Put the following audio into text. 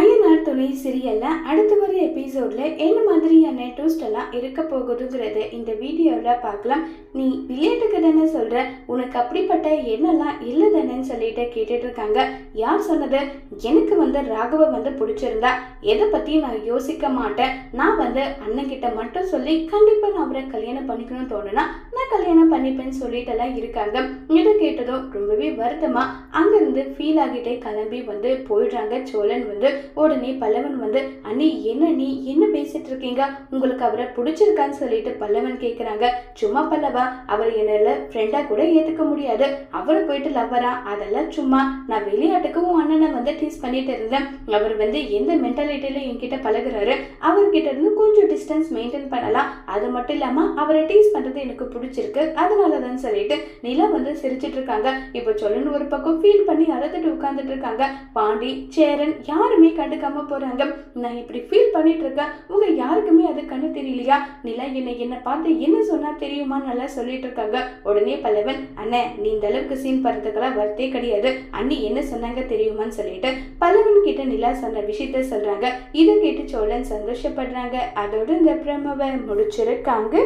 ஐயனார் துணை சீரியல்ல அடுத்த வர எபிசோட்ல என்ன மாதிரியான ட்விஸ்ட் எல்லாம் இருக்க போகுதுங்கிறத இந்த வீடியோவில் பார்க்கலாம். நீ விளையாட்டுக்கு தானே சொல்கிற உனக்கு அப்படிப்பட்ட எண்ணெல்லாம் இல்லை தானேன்னு சொல்லிட்டு கேட்டுட்டு இருக்காங்க யார் சொன்னது? எனக்கு வந்து ராகவ வந்து பிடிச்சிருந்தா. எதை பற்றியும் நான் யோசிக்க மாட்டேன். நான் வந்து அண்ணன் கிட்ட மட்டும் சொல்லி கண்டிப்பாக நான் அவரை கல்யாணம் பண்ணிக்கணும்னு தோணுனா நான் கல்யாணம் பண்ணிப்பேன்னு சொல்லிட்டு எல்லாம் இருக்காங்க. இதை கேட்டதும் ரொம்பவே வருத்தமா அங்கிருந்து ஃபீல் ஆகிட்டே கிளம்பி வந்து போயிடுறாங்க. சோழன் வந்து உடனே பல்லவன் வந்து அண்ணி என்ன நீ? என்ன பேசிட்டு இருக்கீங்க? உங்களுக்கு அவரை பிடிச்சிருக்கான்னு சொல்லிட்டு பல்லவன் கேட்குறாங்க சும்மா பல்லவா? அவர் என்னால ஃப்ரெண்டாக கூட ஏற்றுக்க முடியாது. அவரை போயிட்டு லவ்வரா அதெல்லாம் சும்மா. நான் விளையாட்டுக்கு உன் அண்ணனை வந்து டீஸ் பண்ணிட்டு இருந்தேன். அவர் வந்து எந்த மென்டாலிட்டியில என்கிட்ட பழகுறாரு? அவர்கிட்ட இருந்து கொஞ்சம் டிஸ்டன்ஸ் மெயின்டைன் பண்ணலாம். அது மட்டும் இல்லாமல் அவரை டீஸ் பண்ணுறது எனக்கு பிடிச்சிருக்கு. அதனாலதான் சொல்லிட்டு நிலா வந்து சிரிச்சிட்டு இருக்காங்க. இப்போ சொல்லுன்னு ஒரு பக்கம் ஃபீல் பண்ணி அழுதுட்டு உட்காந்துட்டு இருக்காங்க. பாண்டி சேரன் யாருமே கண்டுக்காம போறாங்க. நான் இப்படி ஃபீல் பண்ணிட்டு இருக்கேன். உங்க யாருக்குமே அது கண்ணு தெரியலையா? நிலா என்னை என்ன பார்த்து என்ன சொன்னா தெரியுமா நல்லா சொல்லிட்டு இருக்காங்க. உடனே பல்லவன் அண்ணே நீ இந்த அளவுக்கு சீன் படுறதுக்கெல்லாம் வரத்தே கிடையாது. அண்ணி என்ன சொன்னாங்க தெரியுமான்னு சொல்லிட்டு பல்லவன் கிட்ட நிலா சொன்ன விஷயத்த சொல்றாங்க. இதை கேட்டு சோழன் சந்தோஷப்படுறாங்க. அதோட இந்த பிரமவை முடிச்சிருக்காங்க.